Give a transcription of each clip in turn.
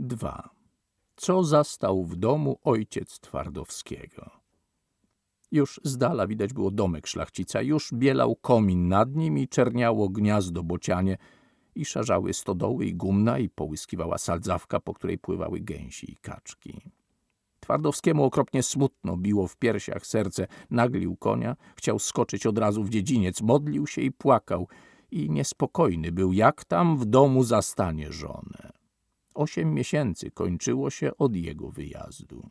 2. Co zastał w domu ojciec Twardowskiego? Już z dala widać było domek szlachcica, już bielał komin nad nim i czerniało gniazdo bocianie i szarzały stodoły i gumna i połyskiwała sadzawka, po której pływały gęsi i kaczki. Twardowskiemu okropnie smutno biło w piersiach serce, naglił konia, chciał skoczyć od razu w dziedziniec, modlił się i płakał i niespokojny był, jak tam w domu zastanie żonę. Osiem miesięcy kończyło się od jego wyjazdu.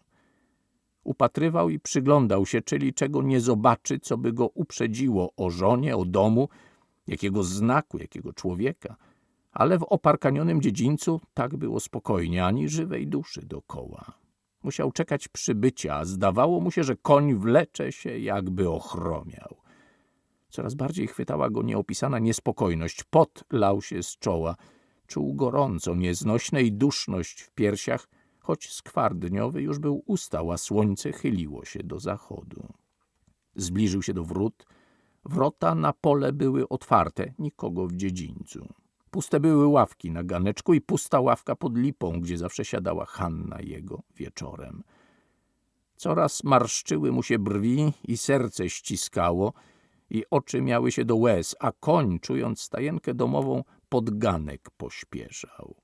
Upatrywał i przyglądał się, czyli czego nie zobaczy, co by go uprzedziło o żonie, o domu, jakiego znaku, jakiego człowieka. Ale w oparkanionym dziedzińcu tak było spokojnie, ani żywej duszy dokoła. Musiał czekać przybycia, zdawało mu się, że koń wlecze się, jakby ochromiał. Coraz bardziej chwytała go nieopisana niespokojność. Pot lał się z czoła. Czuł gorąco, nieznośne i duszność w piersiach, choć skwar dniowy już był ustał, a słońce chyliło się do zachodu. Zbliżył się do wrót. Wrota na pole były otwarte, nikogo w dziedzińcu. Puste były ławki na ganeczku i pusta ławka pod lipą, gdzie zawsze siadała Hanna jego wieczorem. Coraz marszczyły mu się brwi i serce ściskało i oczy miały się do łez, a koń, czując stajenkę domową, pod ganek pośpieszał.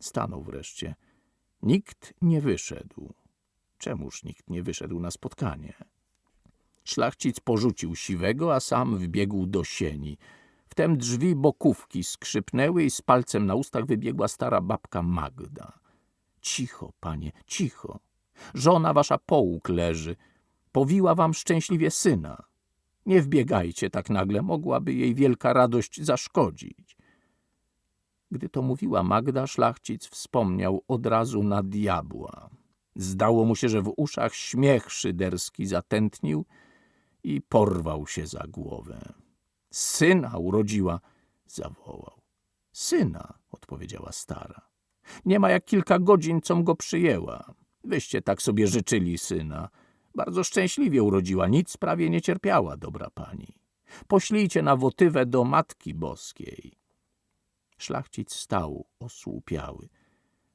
Stanął wreszcie. Nikt nie wyszedł. Czemuż nikt nie wyszedł na spotkanie? Szlachcic porzucił siwego, a sam wbiegł do sieni. Wtem drzwi bokówki skrzypnęły i z palcem na ustach wybiegła stara babka Magda. Cicho, panie, cicho. Żona wasza połóg leży. Powiła wam szczęśliwie syna. Nie wbiegajcie tak nagle, mogłaby jej wielka radość zaszkodzić. Gdy to mówiła Magda, szlachcic wspomniał od razu na diabła. Zdało mu się, że w uszach śmiech szyderski zatętnił i porwał się za głowę. Syna urodziła, zawołał. Syna, odpowiedziała stara. Nie ma jak kilka godzin, com go przyjęła. Wyście tak sobie życzyli syna. Bardzo szczęśliwie urodziła, nic prawie nie cierpiała, dobra pani. Poślijcie na wotywę do Matki Boskiej. Szlachcic stał, osłupiały.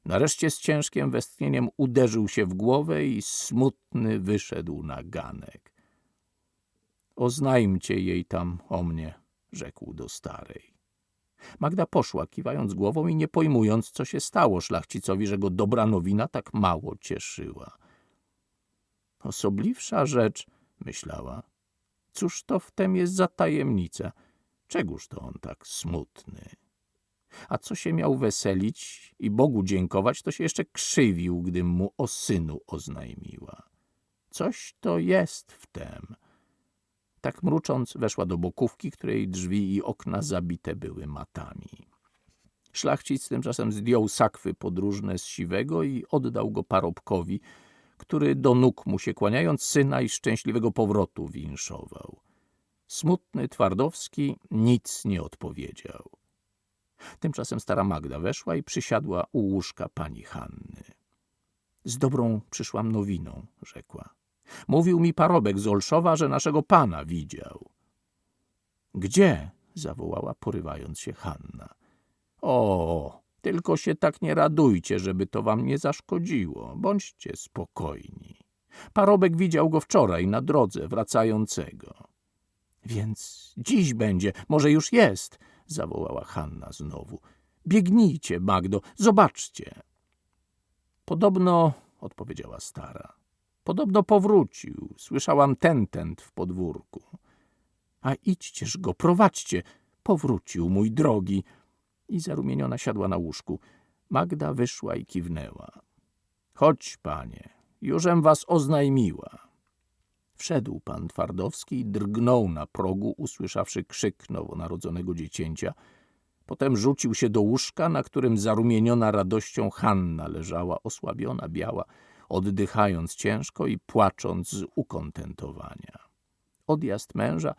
Nareszcie z ciężkim westchnieniem uderzył się w głowę i smutny wyszedł na ganek. Oznajmcie jej tam o mnie, rzekł do starej. Magda poszła, kiwając głową i nie pojmując, co się stało szlachcicowi, że go dobra nowina tak mało cieszyła. Osobliwsza rzecz, myślała. Cóż to wtem jest za tajemnica? Czegóż to on tak smutny? A co się miał weselić i Bogu dziękować, to się jeszcze krzywił, gdym mu o synu oznajmiła. Coś to jest wtem. Tak mrucząc weszła do bokówki, której drzwi i okna zabite były matami. Szlachcic tymczasem zdjął sakwy podróżne z siwego i oddał go parobkowi, który do nóg mu się kłaniając syna i szczęśliwego powrotu winszował. Smutny Twardowski nic nie odpowiedział. Tymczasem stara Magda weszła i przysiadła u łóżka pani Hanny. Z dobrą przyszłam nowiną, rzekła. Mówił mi parobek z Olszowa, że naszego pana widział. Gdzie? zawołała, porywając się Hanna. O, tylko się tak nie radujcie, żeby to wam nie zaszkodziło. Bądźcie spokojni. Parobek widział go wczoraj na drodze wracającego. Więc dziś będzie, może już jest, zawołała Hanna znowu. Biegnijcie, Magdo, zobaczcie. Podobno, odpowiedziała stara, podobno powrócił. Słyszałam tentent w podwórku. A idźcież go, prowadźcie. Powrócił, mój drogi. I zarumieniona siadła na łóżku. Magda wyszła i kiwnęła. Chodź, panie, jużem was oznajmiła. Wszedł pan Twardowski i drgnął na progu, usłyszawszy krzyk nowonarodzonego dziecięcia. Potem rzucił się do łóżka, na którym zarumieniona radością Hanna leżała, osłabiona, biała, oddychając ciężko i płacząc z ukontentowania. Odjazd męża,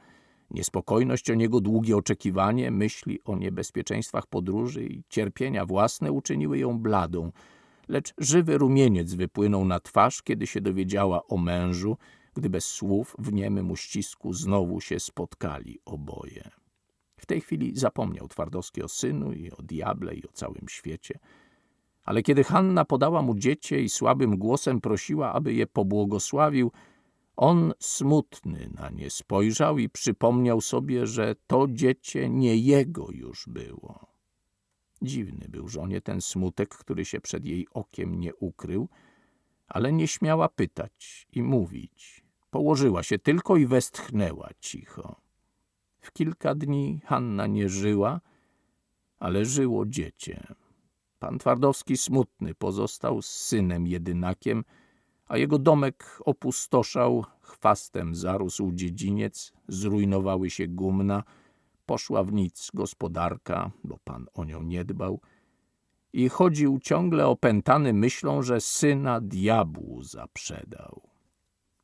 niespokojność o niego, długie oczekiwanie, myśli o niebezpieczeństwach podróży i cierpienia własne uczyniły ją bladą, lecz żywy rumieniec wypłynął na twarz, kiedy się dowiedziała o mężu, gdy bez słów w niemym uścisku znowu się spotkali oboje. W tej chwili zapomniał Twardowski o synu i o diable i o całym świecie. Ale kiedy Hanna podała mu dziecię i słabym głosem prosiła, aby je pobłogosławił, on smutny na nie spojrzał i przypomniał sobie, że to dziecię nie jego już było. Dziwny był żonie ten smutek, który się przed jej okiem nie ukrył, ale nie śmiała pytać i mówić. Położyła się tylko i westchnęła cicho. W kilka dni Hanna nie żyła, ale żyło dziecię. Pan Twardowski smutny pozostał z synem jedynakiem, a jego domek opustoszał, chwastem zarósł dziedziniec, zrujnowały się gumna, poszła w nic gospodarka, bo pan o nią nie dbał, i chodził ciągle opętany myślą, że syna diabłu zaprzedał.